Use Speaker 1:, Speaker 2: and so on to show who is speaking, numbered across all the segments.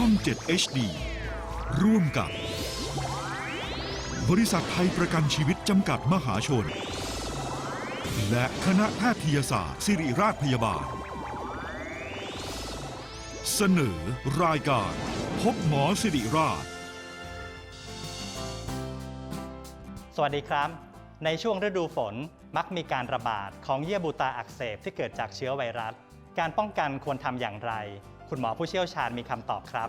Speaker 1: ช่อง 7 HD ร่วมกับ บริษัทไทยประกันชีวิตจำกัดมหาชน และคณะแพทยศาสตร์ ศิริราชพยาบาล เสนอรายการ พบหมอสิริราช
Speaker 2: สวัสดีครับ ในช่วงฤดูฝนมักมีการระบาดของเยื่อบุตาอักเสบที่เกิดจากเชื้อไวรัส การป้องกันควรทำอย่างไร คุณหมอผู้เชี่ยวชาญมีคำตอบครับ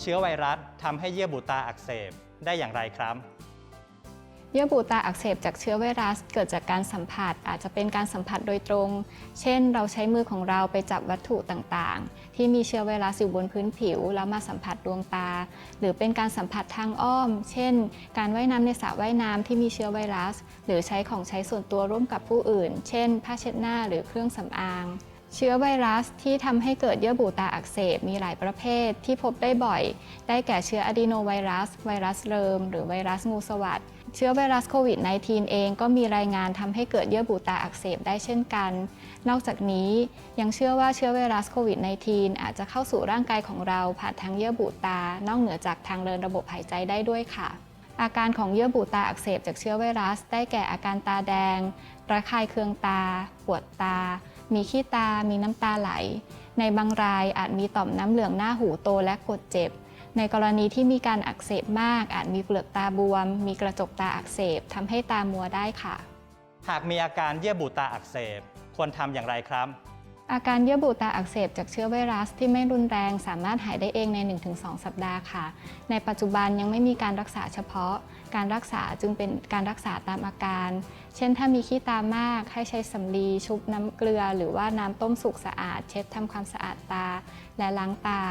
Speaker 2: เชื้อไวรัสทำให้เยื่อบุตาอักเสบได้อย่างไรครับ
Speaker 3: เยื่อบุตาอักเสบจากเชื้อไวรัส เกิดจากการสัมผัสอาจจะเป็นการสัมผัสโดยตรง เช่น เราใช้มือของเราไปจับวัตถุต่างๆ ที่มีเชื้อไวรัสอยู่บนพื้นผิว แล้วมาสัมผัสดวงตา หรือเป็นการสัมผัสทางอ้อม เช่น การว่ายน้ำในสระว่ายน้ำที่มีเชื้อไวรัส หรือใช้ของใช้ส่วนตัวร่วมกับผู้อื่น เช่น ผ้าเช็ดหน้าหรือเครื่องสำอางเชื้อไวรัสที่ทำให้เกิดเยื่อบุตาอักเสบมีหลายประเภทที่พบได้บ่อย ได้แก่เชื้ออะดีโนไวรัส ไวรัสเริม หรือไวรัสงูสวัสด เชื้อไวรัสโควิด -19 เองก็มีรายงานทำให้เกิดเยื่อบุตาอักเสบได้เช่นกัน นอกจากนี้ยังเชื่อว่าเชื้อไวรัสโควิด -19 อาจจะเข้าสู่ร่างกายของเราผ่านทางเยื่อบุตา นอกเหนือจากทางเดินระบบหายใจได้ด้วยค่ะ อาการของเยื่อบุตาอักเสบจากเชื้อไวรัส ได้แก่อาการตาแดง ระคายเคืองตา ปวดตา มีขี้ตา มีน้ำตาไหล ในบางรายอาจมีต่อมน้ำเหลืองหน้าหูโตและกดเจ็บ ในกรณีที่มีการอักเสบมาก อาจมีเปลือกตาบวม มีกระจกตาอักเสบทำให้ตามัวได้ค่ะ
Speaker 2: หากมีอาการเยื่อบุตาอักเสบควรทำอย่างไรครับ
Speaker 3: อาการเยื่อบุตาอักเสบจากเชื้อไวรัสที่ไม่รุนแรงสามารถหายได้เองใน 1-2 สัปดาห์ค่ะ ในปัจจุบันยังไม่มีการรักษาเฉพาะ การรักษาจึงเป็นการรักษาตามอาการ เช่น ถ้ามีขี้ตามากให้ใช้สำลีชุบน้ำเกลือ หรือว่าน้ำต้มสุกสะอาด เช็ดทำความสะอาดตา และล้างตา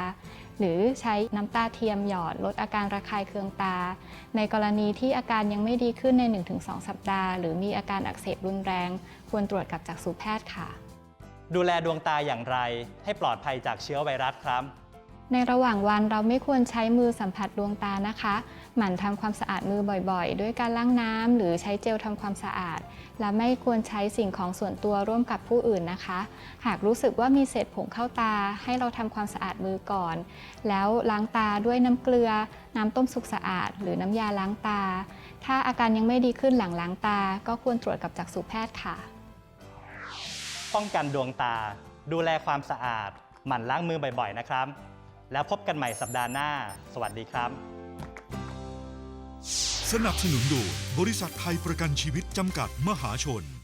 Speaker 3: หรือใช้น้ำตาเทียมหยอดลดอาการระคายเคืองตา ในกรณีที่อาการยังไม่ดีขึ้นใน 1-2 สัปดาห์ หรือมีอาการอักเสบรุนแรง ควรตรวจกับจักษุแพทย์ค่ะ
Speaker 2: ดูแลดวงตาอย่างไรให้ปลอดภัยจากเชื้อไวรัสครับ
Speaker 3: ในระหว่างวันเราไม่ควรใช้มือสัมผัสดวงตานะคะ หมั่นทำความสะอาดมือบ่อยๆ ด้วยการล้างน้ำหรือใช้เจลทำความสะอาด และไม่ควรใช้สิ่งของส่วนตัวร่วมกับผู้อื่นนะคะ หากรู้สึกว่ามีเศษผงเข้าตา ให้เราทำความสะอาดมือก่อน แล้วล้างตาด้วยน้ำเกลือ น้ำต้มสุกสะอาด หรือน้ำยาล้างตา ถ้าอาการยังไม่ดีขึ้นหลังล้างตา ก็ควรตรวจกับจักษุแพทย์ค่ะ
Speaker 2: ป้องกันดวงตา ดูแลความสะอาด หมั่นล้างมือบ่อยๆ นะครับ แล้วพบกันใหม่สัปดาห์หน้า สวัสดีครับ
Speaker 1: สนับสนุนโดยบริษัทไทยประกันชีวิตจำกัดมหาชน